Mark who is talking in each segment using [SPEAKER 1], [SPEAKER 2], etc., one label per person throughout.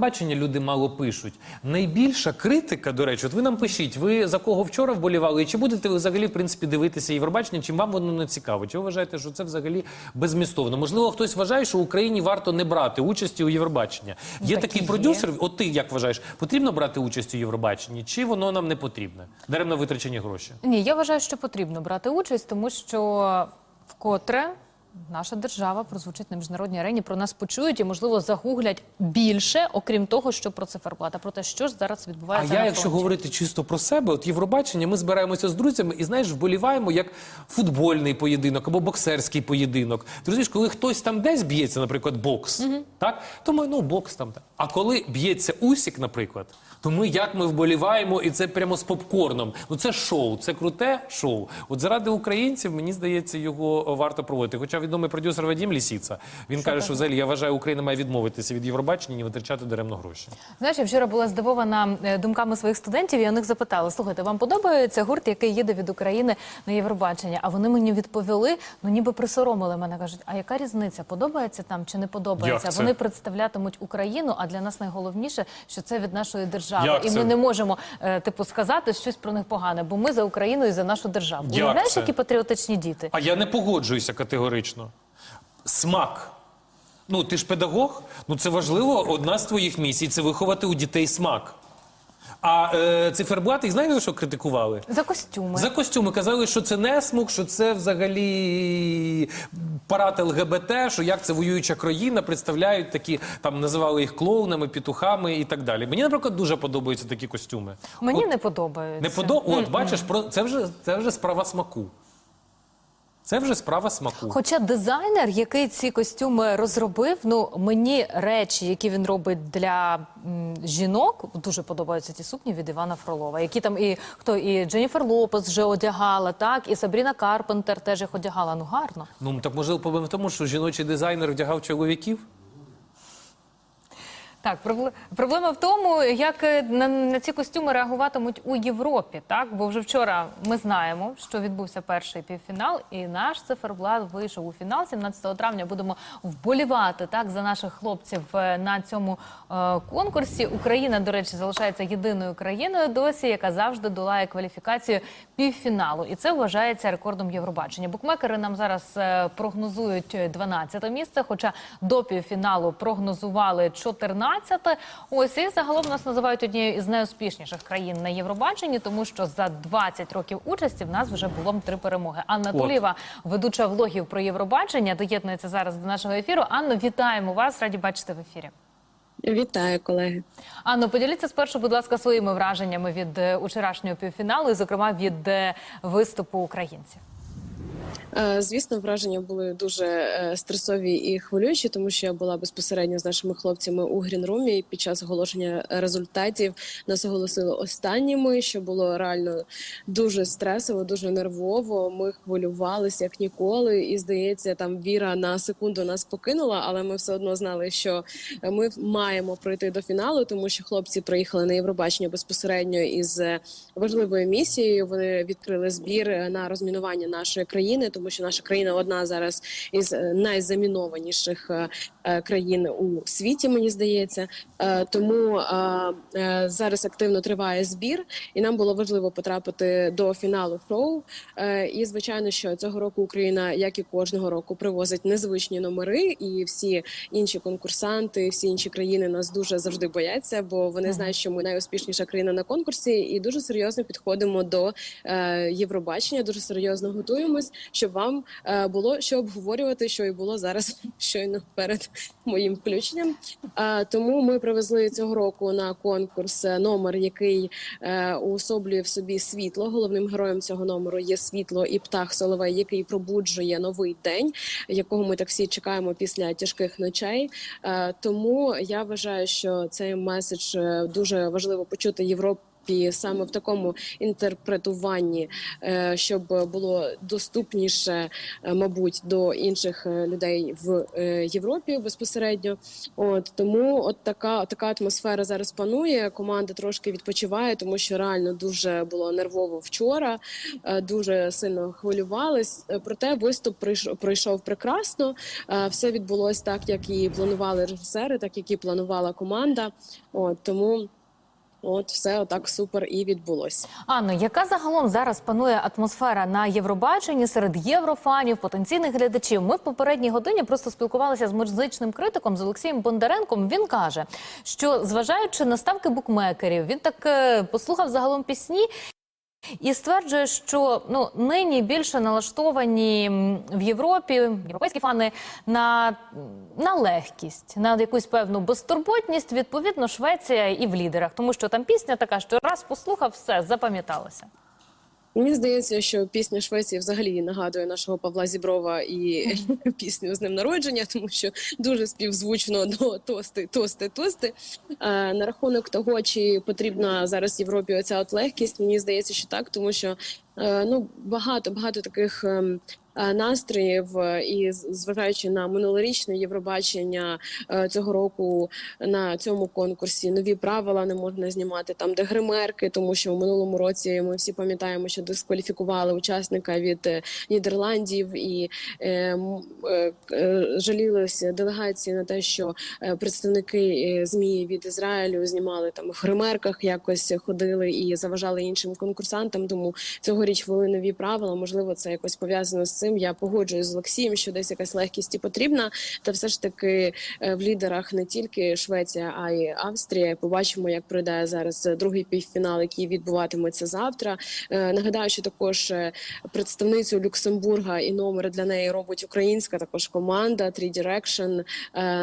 [SPEAKER 1] Бачення люди мало пишуть. Найбільша критика, до речі, от ви нам пишіть, ви за кого вчора вболівали, і чи будете ви взагалі в принципі дивитися Євробачення, чим вам воно не цікаво? Чи ви вважаєте, що це взагалі безмістовно? Можливо, хтось вважає, що Україні варто не брати участі у Євробаченні. Є
[SPEAKER 2] Так
[SPEAKER 1] такий
[SPEAKER 2] є.
[SPEAKER 1] продюсер. От ти як вважаєш, потрібно брати участь у Євробаченні, чи воно нам не потрібне? Даремно витрачені гроші.
[SPEAKER 2] Ні, я вважаю, що потрібно брати участь, тому що вкотре наша держава прозвучить на міжнародній арені, про нас почують і, можливо, загуглять більше, окрім того, що про циферблата, про те, що ж зараз
[SPEAKER 1] А
[SPEAKER 2] відбувається.
[SPEAKER 1] я,
[SPEAKER 2] на
[SPEAKER 1] якщо говорити чисто про себе, от Євробачення, ми збираємося з друзями і знаєш, вболіваємо як футбольний поєдинок або боксерський поєдинок. Ти розумієш, коли хтось там десь б'ється, наприклад, бокс, так то ми ну бокс там. так. А коли б'ється усік, наприклад, то ми як ми вболіваємо, і це прямо з попкорном. Ну це шоу, це круте шоу. От заради українців, мені здається, його варто проводити. Хоча відомий продюсер Вадім Лісіца, він каже, що взагалі я вважаю, Україна має відмовитися від Євробачення і не витрачати даремно гроші.
[SPEAKER 2] Знаєш, я вчора була здивована е, думками своїх студентів. Я у них запитала: слухайте, вам подобається гурт, який їде від України на Євробачення? А вони мені відповіли, ну ніби присоромили мене. кажуть, а яка різниця? Подобається там чи не подобається? Вони представлятимуть Україну. А для нас найголовніше, що це від нашої держави,
[SPEAKER 1] Як
[SPEAKER 2] і
[SPEAKER 1] це?
[SPEAKER 2] ми не можемо е, типу сказати щось про них погане, бо ми за Україну і за нашу державу.
[SPEAKER 1] Як
[SPEAKER 2] Уявляєш,
[SPEAKER 1] це?
[SPEAKER 2] які патріотичні діти?
[SPEAKER 1] А я не погоджуюся категорично. Смак. Ну, ти ж педагог, ну це важливо, одна з твоїх місій це виховати у дітей смак. А е, циферблати, їх знаєш, за що критикували?
[SPEAKER 2] За костюми.
[SPEAKER 1] За костюми казали, що це не смук, що це взагалі парад ЛГБТ, що як це воююча країна, представляють такі, там називали їх клоунами, петухами і так далі. Мені, наприклад, дуже подобаються такі костюми.
[SPEAKER 2] Мені
[SPEAKER 1] От,
[SPEAKER 2] не подобаються.
[SPEAKER 1] не подо... От, бачиш, про... це, вже, це вже справа смаку. Це вже справа смаку.
[SPEAKER 2] Хоча дизайнер, який ці костюми розробив, ну мені речі, які він робить для м, жінок, дуже подобаються ті сукні від Івана Фролова, які там і хто і Дженніфер Лопес вже одягала, так і Сабріна Карпентер теж їх одягала. Ну гарно.
[SPEAKER 1] Ну так можливо проблема в тому, що жіночий дизайнер вдягав чоловіків.
[SPEAKER 2] Так, пробле- проблема в тому, як е, на, ці костюми реагуватимуть у Європі. Так, бо вже вчора ми знаємо, що відбувся перший півфінал, і наш циферблат вийшов у фінал. 17 травня будемо вболівати так за наших хлопців е, на цьому е, конкурсі. Україна, до речі, залишається єдиною країною досі, яка завжди долає кваліфікацію півфіналу, і це вважається рекордом Євробачення. Букмекери нам зараз прогнозують 12 місце, хоча до півфіналу прогнозували 14. Ось і загалом нас називають однією із найуспішніших країн на Євробаченні, тому що за 20 років участі в нас вже було три перемоги. Анна. Тулєва, ведуча влогів про Євробачення, доєднується зараз до нашого ефіру. Анно, вітаємо вас! Раді бачити в ефірі.
[SPEAKER 3] Вітаю, колеги.
[SPEAKER 2] Анно, поділіться спершу, будь ласка, своїми враженнями від е, учорашнього півфіналу, і, зокрема, від е, виступу українців.
[SPEAKER 3] Е, Звісно, враження були дуже е, стресові і хвилюючі, тому що я була безпосередньо з нашими хлопцями у грінрумі. І під час оголошення результатів нас оголосили останніми, що було реально дуже стресово, дуже нервово. Ми хвилювалися як ніколи, і здається, там віра на секунду нас покинула, але ми все одно знали, що ми маємо пройти до фіналу, тому що хлопці приїхали на Євробачення безпосередньо із е, важливою місією. Вони відкрили збір на розмінування нашої країни, тому що наша країна одна зараз із е, найзамінованіших е, е, країн у світі. Мені здається, тому зараз активно триває збір, і нам було важливо потрапити до фіналу шоу. І звичайно, що цього року Україна, як і кожного року, привозить незвичні номери, і всі інші конкурсанти, всі інші країни нас дуже завжди бояться, бо вони знають, що ми найуспішніша країна на конкурсі, і дуже серйозно підходимо до Євробачення. Дуже серйозно готуємось, щоб вам е, було що обговорювати, що і було зараз щойно перед моїм включенням. Е, тому ми привезли цього року на конкурс е, номер, який уособлює в собі світло. Головним героєм цього номеру є світло і птах Соловей, який пробуджує новий день, якого ми так всі чекаємо після тяжких ночей. Тому я вважаю, що цей меседж дуже важливо почути Європі. І саме в такому інтерпретуванні, е, щоб було доступніше, е, мабуть, до інших е, людей в Європі безпосередньо. От тому, от така така атмосфера зараз панує. Команда трошки відпочиває, тому що реально дуже було нервово вчора, дуже сильно хвилювались. Проте виступ пройшов, прекрасно. Все відбулось так, як і планували режисери, так як і планувала команда. От тому. От все отак супер і відбулось.
[SPEAKER 2] Анно, яка загалом зараз панує атмосфера на Євробаченні серед єврофанів, потенційних глядачів? Ми в попередній годині просто спілкувалися з музичним критиком з Олексієм Бондаренком. Він каже, що зважаючи на ставки букмекерів, він так е, послухав загалом пісні. І стверджує, що ну нині більше налаштовані в Європі європейські фани на, на легкість, на якусь певну безтурботність. Відповідно, Швеція і в лідерах, тому що там пісня така, що раз послухав, все запам'яталося.
[SPEAKER 3] Мені здається, що пісня Швеції взагалі нагадує нашого Павла Зіброва і пісню з ним народження, тому що дуже співзвучно до тости, тости, тости. А, на рахунок того, чи потрібна зараз Європі оця от легкість, мені здається, що так, тому що ну багато багато таких. ем, е, Настроїв е, і зважаючи на минулорічне Євробачення е, цього року на цьому конкурсі нові правила не можна знімати там, де гримерки, тому що в минулому році ми всі пам'ятаємо, що дискваліфікували учасника від е, Нідерландів і е, е, е, жалілися делегації на те, що е, представники е, змі від Ізраїлю знімали там в гримерках, якось ходили і заважали іншим конкурсантам. Тому цьогоріч ввели нові правила. Можливо, це якось пов'язано з цим. Я погоджуюсь з Олексієм, що десь якась легкість і потрібна. Та все ж таки е, в лідерах не тільки Швеція, а й Австрія. Побачимо, як пройде зараз другий півфінал, який відбуватиметься завтра. Е, Нагадаю, що також е, представницю Люксембурга і номер для неї робить українська також команда Three Direction,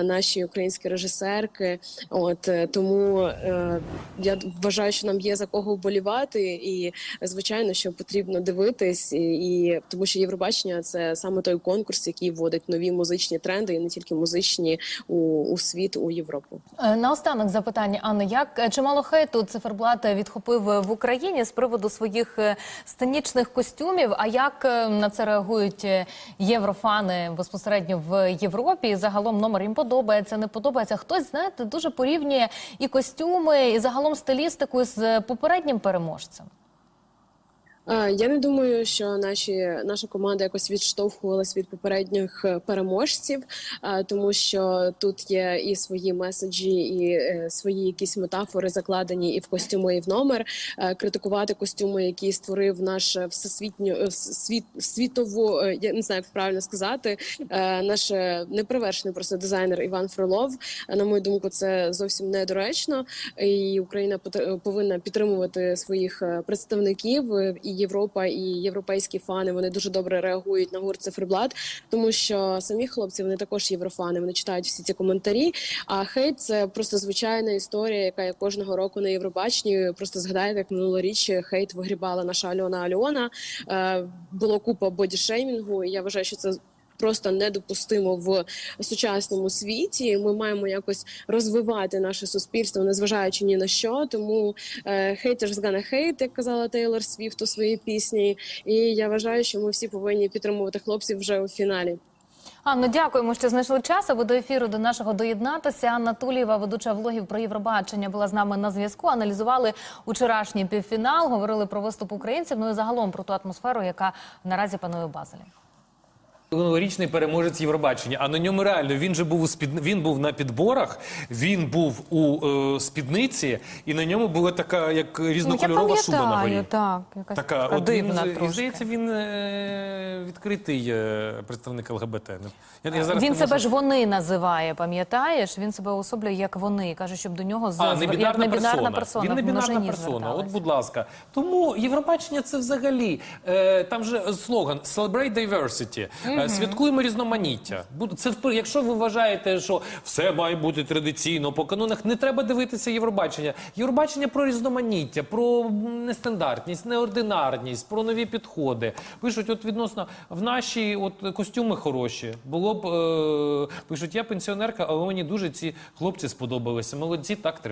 [SPEAKER 3] наші українські режисерки. От тому я вважаю, що нам є за кого вболівати, і звичайно, що потрібно дивитись, і, тому що Євробачення це саме той конкурс, який вводить нові музичні тренди, і не тільки музичні у, у світ у Європу.
[SPEAKER 2] Е, Наостанок запитання, Анна, як е, чимало хейту циферблат відхопив е, в Україні з приводу своїх сценічних костюмів. А як на це реагують єврофани безпосередньо в Європі? Загалом номер їм подобається, не подобається. Хтось знаєте дуже порівнює і костюми, і загалом стилістику з попереднім переможцем.
[SPEAKER 3] Я не думаю, що наші наша команда якось відштовхувалась від попередніх е, переможців, тому що тут є і свої меседжі, і е, свої якісь метафори закладені і в костюми, і в номер. Е, Критикувати костюми, які створив наш всесвітньо світ світово, е, я не знаю, як правильно сказати. Наш неперевершений просто дизайнер Іван Фролов. На мою думку, це зовсім недоречно. І Україна повинна підтримувати своїх представників і Європа, і європейські фани. Вони дуже добре реагують на гурт циферблат, тому що самі хлопці вони також єврофани. Вони читають всі ці коментарі. А хейт це просто звичайна історія, яка є кожного року на Євробаченні. Просто згадайте, як минулоріч хейт вигрібала наша Альона Альона. Е, Було купа бодішеймінгу. І я вважаю, що це. Просто недопустимо в сучасному світі. Ми маємо якось розвивати наше суспільство, незважаючи ні на що. Тому е, haters gonna hate, як казала Тейлор Свіфт у своїй пісні. І я вважаю, що ми всі повинні підтримувати хлопців вже у фіналі.
[SPEAKER 2] Анно, дякуємо, що знайшли час, аби до ефіру до нашого доєднатися. Анна Тулієва, ведуча влогів про Євробачення, була з нами на зв'язку. Аналізували учорашній півфінал, говорили про виступ українців. Ну і загалом про ту атмосферу, яка наразі панує у Базелі.
[SPEAKER 1] Новорічний переможець Євробачення, а на ньому реально він же був у спід... він був на підборах, він був у е, спідниці, і на ньому була така як різнокольорова шуба на горі.
[SPEAKER 2] Ну, так, якась
[SPEAKER 1] Така,
[SPEAKER 2] дивна
[SPEAKER 1] і
[SPEAKER 2] трошки.
[SPEAKER 1] здається, він е, відкритий е, представник ЛГБТ. Я, я зараз
[SPEAKER 2] Він себе
[SPEAKER 1] можу-
[SPEAKER 2] ж вони називає, пам'ятаєш? Він себе особлює як вони. Каже, щоб до нього з
[SPEAKER 1] А,
[SPEAKER 2] з-
[SPEAKER 1] не
[SPEAKER 2] як
[SPEAKER 1] бінарна
[SPEAKER 2] небінарна
[SPEAKER 1] персона.
[SPEAKER 2] персона.
[SPEAKER 1] Він не
[SPEAKER 2] в
[SPEAKER 1] бінарна персона. От, будь ласка. Тому Євробачення це взагалі е, там же слоган Celebrate diversity. Е, Святкуємо різноманіття. Бу- Це вп- якщо ви вважаєте, що все має бути традиційно по канонах, не треба дивитися Євробачення. Євробачення про різноманіття, про м, нестандартність, неординарність, про нові підходи. Пишуть, от відносно в наші от костюми хороші. Було б е, пишуть, я пенсіонерка, але мені дуже ці хлопці сподобалися. Молодці, так тримають.